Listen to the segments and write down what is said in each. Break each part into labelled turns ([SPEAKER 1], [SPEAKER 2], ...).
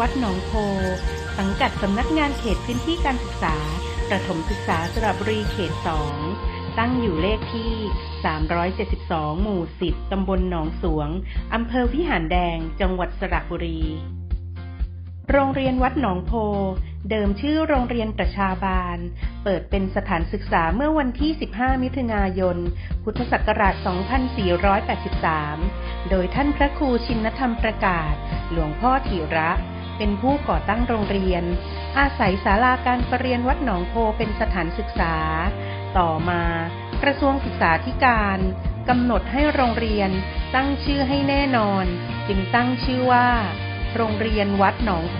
[SPEAKER 1] วัดหนองโพ สังกัดสำนักงานเขตพื้นที่การศึกษา ประถมศึกษาสระบุรีเขต 2 ตั้งอยู่เลขที่ 372 หมู่ 10 ตำบลหนองสวง อำเภอวิหารแดง จังหวัดสระบุรี โรงเรียนวัดหนองโพ เดิมชื่อโรงเรียนประชาบาล เปิดเป็นสถานศึกษาเมื่อวันที่ 15 มิถุนายน พุทธศักราช 2483 โดยท่านพระครูชินธรรมประกาศ หลวงพ่อถีระ เป็นผู้ก่อตั้งโรงเรียน อาศัยศาลาการประเรียนวัดหนองโพเป็นสถานศึกษา ต่อมากระทรวงศึกษาธิการกำหนดให้โรงเรียนตั้งชื่อให้แน่นอน จึงตั้งชื่อว่า โรงเรียนวัดหนองโพ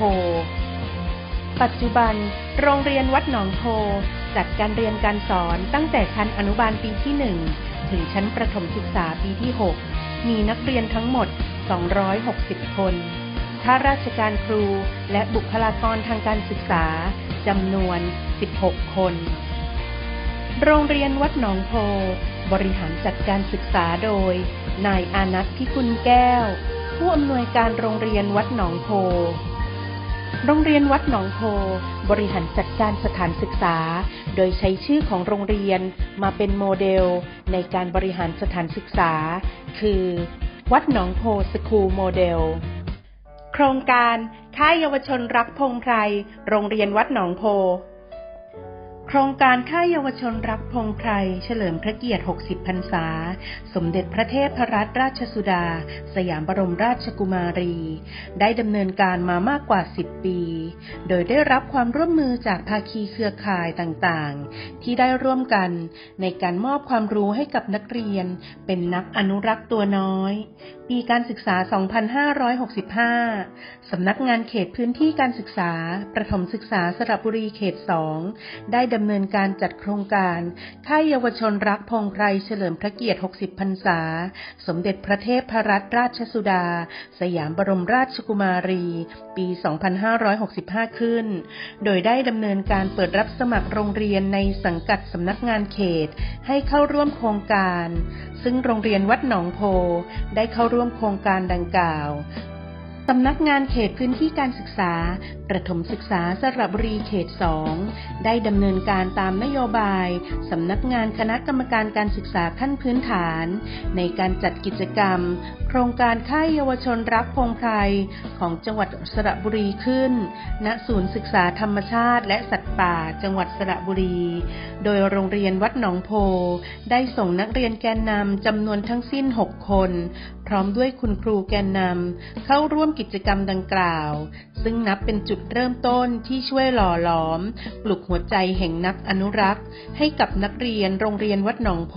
[SPEAKER 1] ปัจจุบัน โรงเรียนวัดหนองโพจัดการเรียนการสอนตั้งแต่ชั้นอนุบาลปีที่ 1 ถึงชั้นประถมศึกษาปีที่ 6 มีนักเรียนทั้งหมด 260 คน ข้าราชการครู และบุคลากรทางการศึกษาจำนวน 16 คน โรงเรียนวัดหนองโพ บริหารจัดการศึกษาโดย นายอานัทพิกุลแก้ว ผู้อำนวยการโรงเรียนวัดหนองโพ โรงเรียนวัดหนองโพ บริหารจัดการสถานศึกษา โดยใช้ชื่อของโรงเรียนมาเป็นโมเดลในการบริหารสถานศึกษา คือ วัดหนองโพสคูลโมเดล โครงการค่ายเยาวชนรักพงไพร โรงเรียนวัดหนองโพ โครงการค่ายเยาวชนรักพงไพรเฉลิมพระเกียรติ 60 พรรษา สมเด็จพระเทพรัตนราชสุดา สยามบรมราชกุมารี ได้ดำเนินการมามากกว่า 10 ปี โดยได้รับความร่วมมือจากภาคีเครือข่ายต่างๆ ที่ได้ร่วมกันในการมอบความรู้ให้กับนักเรียน เป็นนักอนุรักษ์ตัวน้อย ปีการศึกษา 2565 สำนักงานเขตพื้นที่การศึกษา ประถมศึกษาสระบุรีเขต 2 ได้ดำำเนินการจัดโครงการค่ายเยาวชนรักพงไพรเฉลิมพระเกียรติ 60 พรรษา สมเด็จพระเทพรัตนราชสุดา สยามบรมราชกุมารี ปี 2565 ขึ้น โดยได้ดำเนินการเปิดรับสมัครโรงเรียนในสังกัดสำนักงานเขต ให้เข้าร่วมโครงการ ซึ่งโรงเรียนวัดหนองโพได้เข้าร่วมโครงการดังกล่าว สำนักงานเขตพื้นที่การศึกษา ประถมศึกษาสระบุรีเขต 2 ได้ดำเนินการตามนโยบาย สำนักงานคณะกรรมการการศึกษาขั้นพื้นฐาน ในการจัดกิจกรรม โครงการค่ายเยาวชนรักพงไพรของจังหวัดสระบุรีขึ้น ณ ศูนย์ศึกษาธรรมชาติและสัตว์ป่า จังหวัดสระบุรี โดยโรงเรียนวัดหนองโพ ได้ส่งนักเรียนแกนนำจำนวนทั้งสิ้น 6 คน ร้อมด้วยคุณครูแกนนำเข้าร่วมกิจกรรมดังกล่าว ซึ่งนับเป็นจุดเริ่มต้นที่ช่วยหล่อหลอม ปลุกหัวใจแห่งนักอนุรักษ์ ให้กับนักเรียนโรงเรียนวัดหนองโพ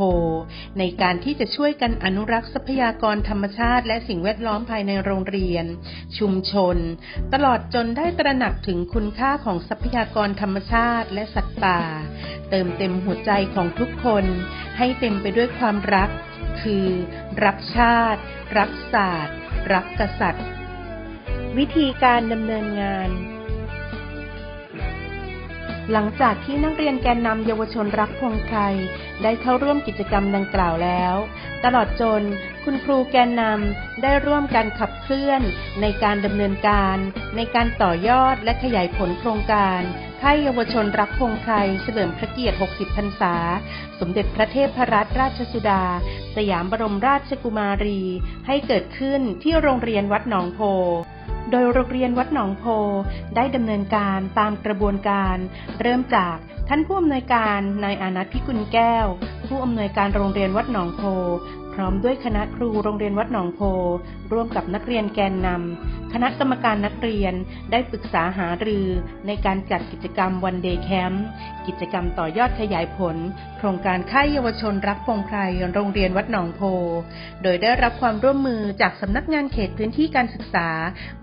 [SPEAKER 1] ในการที่จะช่วยกันอนุรักษ์ทรัพยากรธรรมชาติ และสิ่งแวดล้อมภายในโรงเรียน ชุมชน ตลอดจนได้ตระหนักถึงคุณค่าของทรัพยากรธรรมชาติและสัตว์ป่า เติมเต็มหัวใจของทุกคน ให้เต็มไปด้วยความรัก คือ รักชาติ รักศาสตร์ รักกษัตริย์ วิธีการดำเนินงาน หลังจากที่นักเรียนแกนนำเยาวชนรักพงไทยได้เข้าร่วมกิจกรรมดังกล่าวแล้ว ตลอดจน คุณครูแกนนำได้ร่วมกันขับเคลื่อนในการดำเนินการ ในการต่อยอดและขยายผลโครงการค่ายเยาวชนรักพงไทยเฉลิมพระเกียรติ 60 พรรษา สมเด็จพระเทพรัตนราชสุดา สยามบรมราชกุมารี ให้เกิดขึ้นที่โรงเรียนวัดหนองโพโดยโรงเรียนวัดหนองโพได้ดำเนินการตามกระบวนการ เริ่มจากท่านผู้อำนวยการนายอานัทพิกุลแก้ว ผู้อำนวยการโรงเรียนวัดหนองโพ พร้อมด้วยคณะครูโรงเรียนวัดหนองโพร่วมกับนักเรียนแกนนำ คณะกรรมการนักเรียนได้ปรึกษาหารือในการจัดกิจกรรมวันเดย์แคมป์กิจกรรมต่อยอดขยายผล โครงการค่ายเยาวชนรักพงไพรโรงเรียนวัดหนองโพ โดยได้รับความร่วมมือจากสำนักงานเขตพื้นที่การศึกษา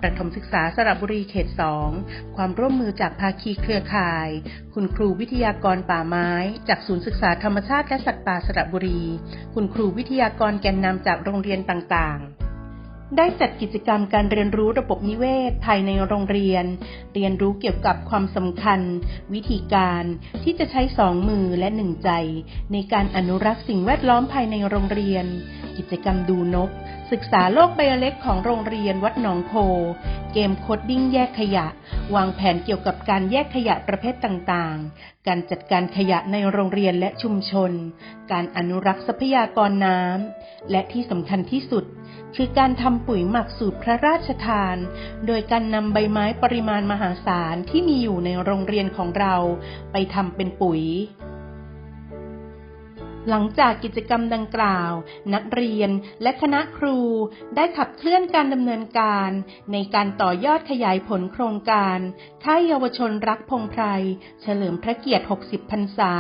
[SPEAKER 1] ประถมศึกษาสระบุรีเขต 2 ความร่วมมือจากภาคีเครือข่าย คุณครูวิทยากรป่าไม้ จากศูนย์ศึกษาธรรมชาติและสัตว์ป่าสระบุรี คุณครูวิทยากรแกนนำจากโรงเรียนต่างๆ ได้จัดกิจกรรมการเรียนรู้ระบบนิเวศภายในโรงเรียน เรียนรู้เกี่ยวกับความสำคัญ วิธีการที่จะใช้สองมือและหนึ่งใจ ในการอนุรักษ์สิ่งแวดล้อมภายในโรงเรียน กิจกรรมดูนก ศึกษาโลกใบเล็กของโรงเรียนวัดหนองโพ เกมโคดดิ้งแยกขยะ วางแผนเกี่ยวกับการแยกขยะประเภทต่างๆ การจัดการขยะในโรงเรียนและชุมชน การอนุรักษ์ทรัพยากรน้ำ และที่สำคัญที่สุด คือการทำปุ๋ยหมักสูตรพระราชทาน โดยการนำใบไม้ปริมาณมหาศาลที่มีอยู่ในโรงเรียนของเรา ไปทำเป็นปุ๋ย หลังจากกิจกรรมดังกล่าว นักเรียนและคณะครูได้ขับเคลื่อนการดำเนินการ ในการต่อยอดขยายผลโครงการค่ายเยาวชนรักพงไพร เฉลิมพระเกียรติ 60 พรรษา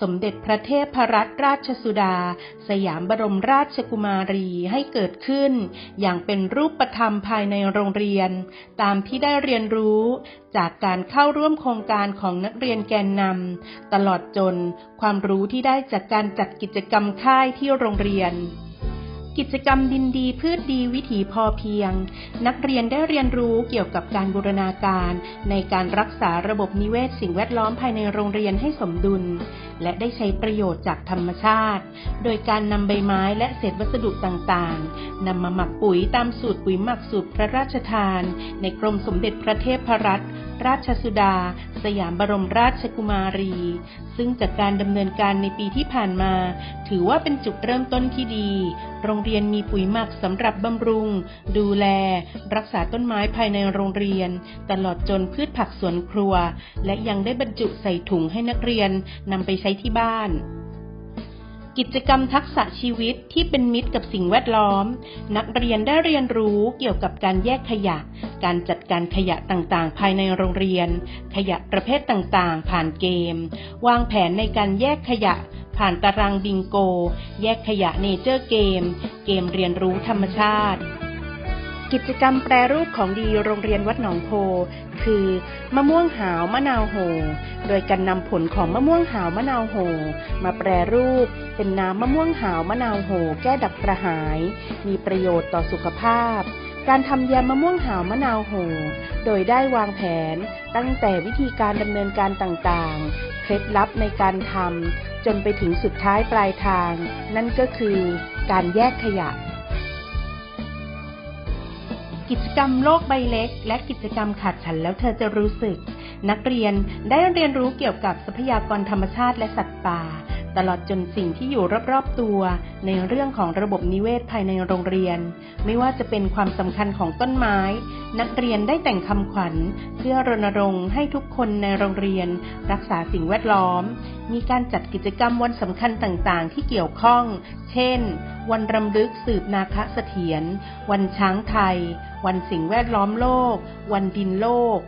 [SPEAKER 1] สมเด็จพระเทพรัตนราชสุดา สยามบรมราชกุมารีให้เกิดขึ้น อย่างเป็นรูปธรรมภายในโรงเรียน ตามที่ได้เรียนรู้ จากการเข้าร่วมโครงการของนักเรียนแกนนำตลอดจนความรู้ที่ได้จากการจัดกิจกรรมค่ายที่โรงเรียน กิจกรรมดินดีพืชดีวิถีพอเพียง นักเรียนได้เรียนรู้เกี่ยวกับการบูรณาการในการรักษาระบบนิเวศสิ่งแวดล้อมภายในโรงเรียนให้สมดุล และได้ใช้ประโยชน์จากธรรมชาติ โดยการนำใบไม้และเศษวัสดุต่างๆนำมาหมักปุ๋ยตามสูตรปุ๋ยหมักสูตรพระราชทาน ในกรมสมเด็จพระเทพรัตน์ ราชสุดา สยามบรมราชกุมารี ซึ่งจากการดำเนินการในปีที่ผ่านมา ถือว่าเป็นจุดเริ่มต้นที่ดี โรงเรียนมีปุ๋ยหมักสำหรับบำรุง ดูแล รักษาต้นไม้ภายในโรงเรียน ตลอดจนพืชผักสวนครัว และยังได้บรรจุใส่ถุงให้นักเรียนนำไปใช้ที่บ้าน กิจกรรมทักษะชีวิตที่เป็นมิตรกับสิ่งแวดล้อม นักเรียนได้เรียนรู้เกี่ยวกับการแยกขยะ การจัดการขยะต่างๆ ภายในโรงเรียน ขยะประเภทต่างๆ ผ่านเกม วางแผนในการแยกขยะผ่านตารางบิงโก แยกขยะเนเจอร์เกม เกมเรียนรู้ธรรมชาติ กิจกรรมแปรรูปของดีโรงเรียนวัดหนองโพ คือมะม่วงหาวมะนาวโห โดยการนำผลของมะม่วงหาวมะนาวโห มาแปรรูปเป็นน้ำมะม่วงหาวมะนาวโห แก้ดับกระหาย มีประโยชน์ต่อสุขภาพ การทำยมมะม่วงหาวมะนาวโห โดยได้วางแผน ตั้งแต่วิธีการดำเนินการต่างๆ เคล็ดลับในการทำจนไปถึงสุดท้ายปลายทาง นั่นก็คือการแยกขยะ กิจกรรมโลกใบเล็ก และกิจกรรมขาดฉันแล้วเธอจะรู้สึก นักเรียนได้เรียนรู้เกี่ยวกับทรัพยากรธรรมชาติและสัตว์ป่า ตลอดจนสิ่งที่อยู่รอบๆตัว ในเรื่องของระบบนิเวศภายในโรงเรียน ไม่ว่าจะเป็นความสำคัญของต้นไม้ นักเรียนได้แต่งคำขวัญ เพื่อรณรงค์ให้ทุกคนในโรงเรียน รักษาสิ่งแวดล้อม มีการจัดกิจกรรมวันสำคัญต่างๆ ที่เกี่ยวข้อง เช่น วันรำลึกสืบนาคเสถียรวันช้างไทย วันสิ่งแวดล้อมโลก วันดินโลก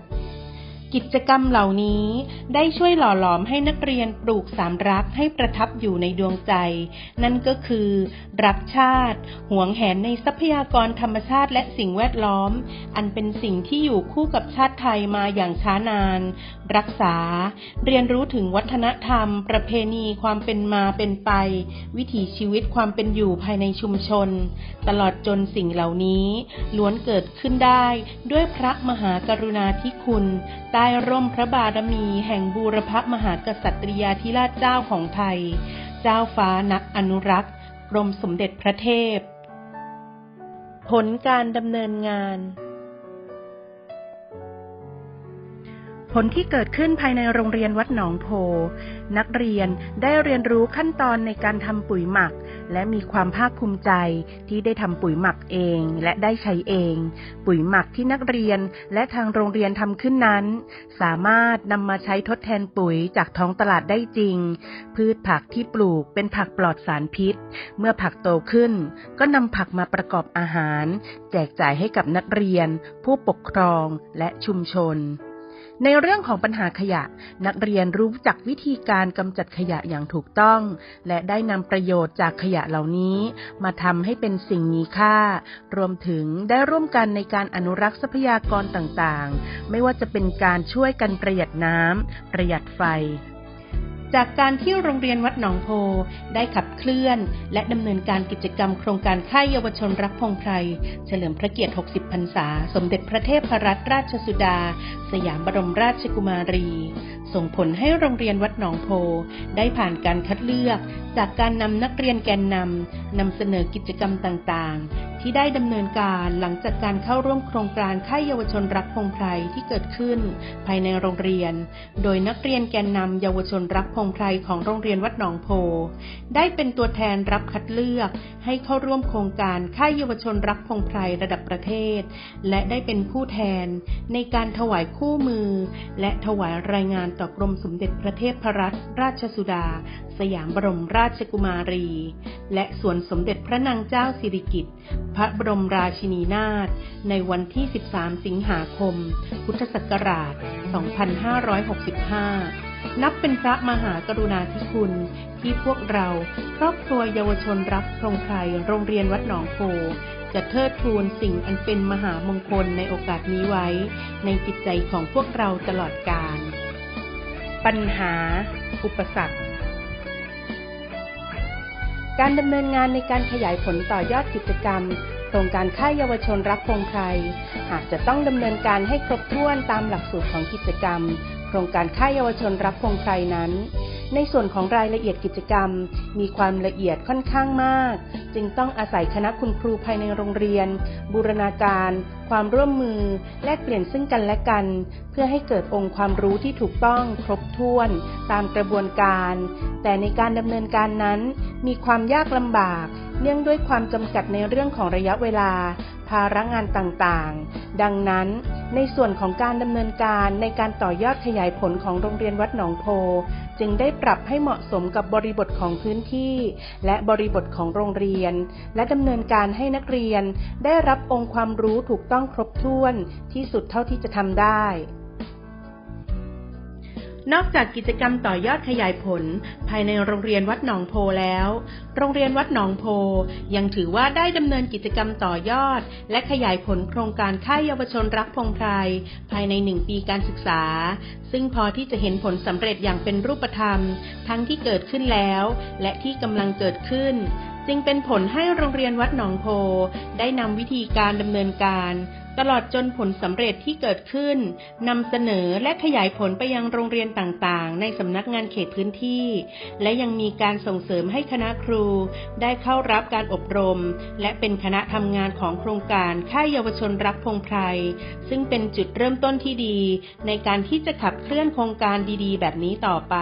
[SPEAKER 1] กิจกรรมเหล่านี้ได้ช่วยหล่อหลอมให้นักเรียนปลูกสามรักให้ประทับอยู่ในดวงใจ นั่นก็คือ รักชาติ หวงแหนในทรัพยากรธรรมชาติและสิ่งแวดล้อม อันเป็นสิ่งที่อยู่คู่กับชาติไทยมาอย่างช้านาน รักษา เรียนรู้ถึงวัฒนธรรม ประเพณีความเป็นมาเป็นไป วิถีชีวิตความเป็นอยู่ภายในชุมชน ตลอดจนสิ่งเหล่านี้ ล้วนเกิดขึ้นได้ด้วยพระมหากรุณาธิคุณใต้ร่มพระบารมีแห่งบูรพมหากษัตริยาธิราชเจ้าของไทย เจ้าฟ้านักอนุรักษ์ กรมสมเด็จพระเทพ ผลการดำเนินงาน ผลที่เกิดขึ้นภายในโรงเรียนวัดหนองโพ นักเรียนได้เรียนรู้ขั้นตอนในการทำปุ๋ยหมัก และมีความภาคภูมิใจที่ได้ทำปุ๋ยหมักเองและได้ใช้เอง ปุ๋ยหมักที่นักเรียนและทางโรงเรียนทำขึ้นนั้น สามารถนำมาใช้ทดแทนปุ๋ยจากท้องตลาดได้จริง พืชผักที่ปลูกเป็นผักปลอดสารพิษ เมื่อผักโตขึ้น ก็นำผักมาประกอบอาหาร แจกจ่ายให้กับนักเรียน ผู้ปกครองและชุมชน ในเรื่องของปัญหาขยะ นักเรียนรู้จักวิธีการกำจัดขยะอย่างถูกต้อง และได้นำประโยชน์จากขยะเหล่านี้ มาทำให้เป็นสิ่งมีค่า รวมถึงได้ร่วมกันในการอนุรักษ์ทรัพยากรต่างๆ ไม่ว่าจะเป็นการช่วยกันประหยัดน้ำประหยัดไฟ จากการที่โรงเรียนวัดหนองโพได้ขับเคลื่อน และดำเนินการกิจกรรมโครงการค่ายเยาวชนรักพงไพร เฉลิมพระเกียรติ 60 พรรษา สมเด็จพระเทพรัตนราชสุดา สยามบรมราชกุมารี ส่งผลให้โรงเรียนวัดหนองโพได้ผ่านการคัดเลือก จากการนำนักเรียนแกนนำนำเสนอกิจกรรมต่างๆ ที่ได้ดำเนินการหลังจากการเข้าร่วมโครงการค่ายเยาวชนรักพงไพรที่เกิดขึ้น ภายในโรงเรียน โดยนักเรียนแกนนำเยาวชนรักพงไพรของโรงเรียนวัดหนองโพ ได้เป็นตัวแทนรับคัดเลือก ให้เข้าร่วมโครงการค่ายเยาวชนรักพงไพรระดับประเทศ และได้เป็นผู้แทนในการถวายคู่มือ และถวายรายงานต่อกรมสมเด็จพระเทพรัตนราชสุดา สยามบรมราชกุมารี และสวนสมเด็จพระนางเจ้าสิริกิติ์พระบรมราชินีนาถในวันที่ 13 สิงหาคม พุทธศักราช 2565 นับเป็นพระมหากรุณาธิคุณที่พวกเราครอบครัวเยาวชนรักพรงไพรโรงเรียนวัดหนองโพจะเทิดทูนสิ่งอันเป็นมหามงคลในโอกาสนี้ไว้ ในจิตใจของพวกเราตลอดกาลปัญหา อุปสรรค การดำเนินงานในการขยายผลต่อยอดกิจกรรม โครงการค่ายเยาวชนรักพงไพรหากจะต้องดำเนินการให้ครบถ้วนตามหลักสูตรของกิจกรรม โครงการค่ายเยาวชนรักพงไพรนั้น ในส่วนของรายละเอียดกิจกรรม มีความละเอียดค่อนข้างมาก จึงต้องอาศัยคณะคุณครูภายในโรงเรียน บูรณาการ ความร่วมมือ แลกเปลี่ยนซึ่งกันและกัน เพื่อให้เกิดองค์ความรู้ที่ถูกต้องครบถ้วน ตามกระบวนการ แต่ในการดำเนินการนั้น มีความยากลำบาก เนื่องด้วยความจำกัดในเรื่องของระยะเวลา ภาระงานต่างๆ ดังนั้น ในส่วนของการดำเนินการในการต่อยอดขยายผลของโรงเรียนวัดหนองโพ จึงได้ปรับให้เหมาะสมกับบริบทของพื้นที่ และบริบทของโรงเรียน และดำเนินการให้นักเรียน ได้รับองค์ความรู้ถูกต้องครบถ้วนที่สุดเท่าที่จะทำได้ นอกจากกิจกรรมต่อยอดขยายผล ภายในโรงเรียนวัดหนองโพแล้ว โรงเรียนวัดหนองโพ ยังถือว่าได้ดำเนินกิจกรรมต่อยอด และขยายผลโครงการค่ายเยาวชนรักพงไพรภายในหนึ่งปีการศึกษา ซึ่งพอที่จะเห็นผลสำเร็จอย่างเป็นรูปธรรม ทั้งที่เกิดขึ้นแล้ว และที่กำลังเกิดขึ้น จึงเป็นผลให้โรงเรียนวัดหนองโพ ได้นำวิธีการดำเนินการ ตลอดจนผลสำเร็จที่เกิดขึ้นนำเสนอและขยายผลไปยังโรงเรียนต่างๆ ในสำนักงานเขตพื้นที่ และยังมีการส่งเสริมให้คณะครู ได้เข้ารับการอบรม และเป็นคณะทำงานของโครงการค่ายเยาวชนรักพงไพรซึ่งเป็นจุดเริ่มต้นที่ดี ในการที่จะขับเคลื่อนโครงการดีๆ แบบนี้ต่อไป